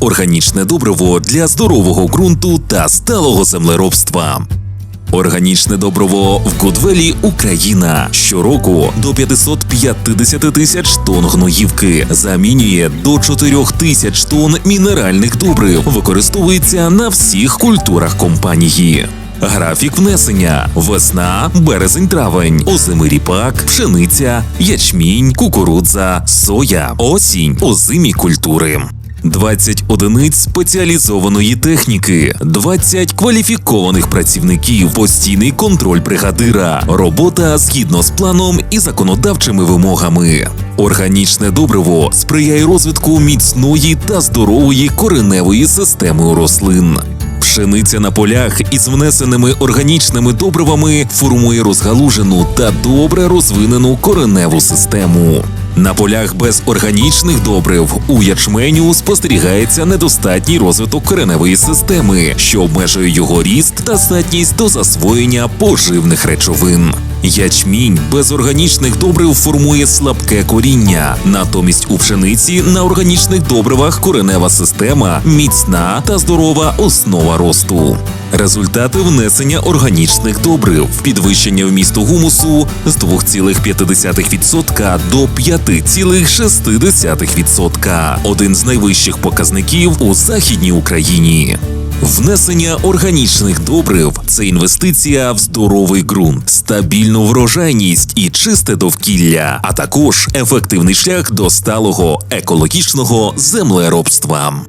органічне добриво для здорового ґрунту та сталого землеробства. Органічне добриво в Гудвелі Україна щороку до 550 тисяч тонн гноївки замінює до 4 тисяч тонн мінеральних добрив. Використовується на всіх культурах компанії. Графік внесення: весна, березень, травень, озимий ріпак, пшениця, ячмінь, кукурудза, соя, осінь, озимі культури. 20 одиниць спеціалізованої техніки, 20 кваліфікованих працівників, постійний контроль бригадира, робота згідно з планом і законодавчими вимогами. Органічне добриво сприяє розвитку міцної та здорової кореневої системи рослин. Пшениця на полях із внесеними органічними добривами формує розгалужену та добре розвинену кореневу систему. На полях без органічних добрив у ячменю спостерігається недостатній розвиток кореневої системи, що обмежує його ріст та здатність до засвоєння поживних речовин. Ячмінь без органічних добрив формує слабке коріння. Натомість у пшениці на органічних добривах коренева система міцна та здорова основа росту. Результати внесення органічних добрив, підвищення вмісту гумусу з 2,5% до 5,6%. Один з найвищих показників у Західній Україні. Внесення органічних добрив це інвестиція в здоровий ґрунт, стабільну врожайність і чисте довкілля, а також ефективний шлях до сталого екологічного землеробства.